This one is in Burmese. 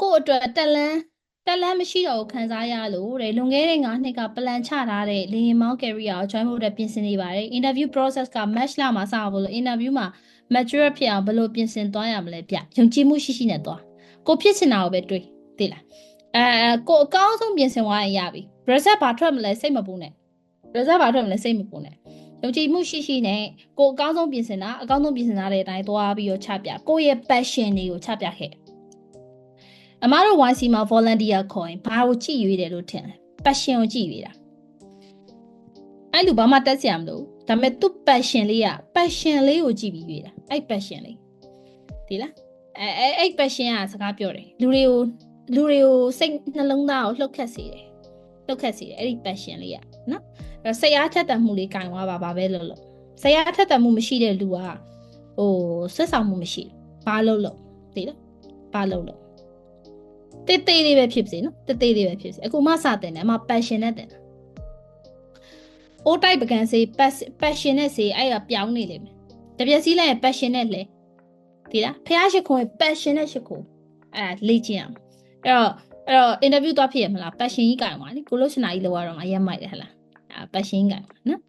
ကိုယ့်အတွက်တက်လန်းတက်လန်းမရှိတော့ဘူးခံစားရလို့တဲ့လွန်ခဲ့တဲ့9နှစ်ကပလန်ချထားတဲ့လေရင်မောင်း career ကို join ဖို့အတွက်ပြင်ဆင်နေပါတယ် interview process က match လာမှာစအောင်လို့ interview မှာ mature ဖြစ်အောင်ဘယ်လိုပြင်ဆင်သွားရမလဲဗျယုံကြည်မှုရှိရှိနဲ့သွားကိုဖြစ်ချင်တာကိုပဲတွေးသိလားအဲကိုအကောင်းဆုံးပြင်ဆင်သွားရင်ရပြီ result ဘာထွက်မလဲစိတ်မပူနဲ့ result ဘာထွက်မလဲစိတ်မပူနဲ့ယုံကြည်မှုရှိရှိနဲ့ကိုအကောင်းဆုံးပြင်ဆင်တာအကောင်းဆုံးပြင်ဆင်တာတဲ့အတိုင်းသွားပြီးတော့ချပြကိုယ့်ရဲ့ passion တွေကိုချပြခဲ့ အမားတို့ YC မှာ volunteer ခေါ်ရင်ဘာကိုကြည့်ရွေးတယ်လို့ထင်လဲ passion ကိုကြည့်ရွေးတာအဲ့လူဘာမှတက်စရာမလိုဒါပေမဲ့သူ့ passion လေးက passion လေးကိုကြည့်ပြီးရွေးတာအဲ့ passion လေးဒီလားအဲအဲအဲ့ passion ကစကားပြောတယ်လူတွေကိုလူတွေကိုစိတ်နှလုံးသားကိုလှုပ်ခတ်စေတယ်လှုပ်ခတ်စေတယ်အဲ့ဒီ passion လေးကနော်အဲ့တော့စိတ်အားထက်သန်မှုလေးကင်သွားပါဘာပဲလို့လို့စိတ်အားထက်သန်မှုမရှိတဲ့လူကဟိုဆွတ်ဆောင်မှုမရှိဘူးဘာလို့လို့သိလားဘာလို့လို့ တေးသေးလေးပဲဖြစ်စေနော်တေးသေးလေးပဲဖြစ်စေအခုမှစတင်တယ်အမ passion နဲ့တင်တာအိုးတိုက်ပကံစေး passion နဲ့စေးအဲ့ဒါပြောင်းနေလိမ့်မယ်တပြက်စီးလိုက်ရင် passion နဲ့လဲဒီလားဖះရှိခွန် passion နဲ့ရှိခွန်အဲ့ဒါလေ့ကျင့်အောင်အဲ့တော့အဲ့တော့ interview သွားဖြစ်ရမလား passion ကြီးကင်ပါလေကိုလို့ချင်တာကြီးလောက်ရတော့ငါရက်မိုက်တယ်ဟလားအဲ့ passion ကြီးကင်ပါနော်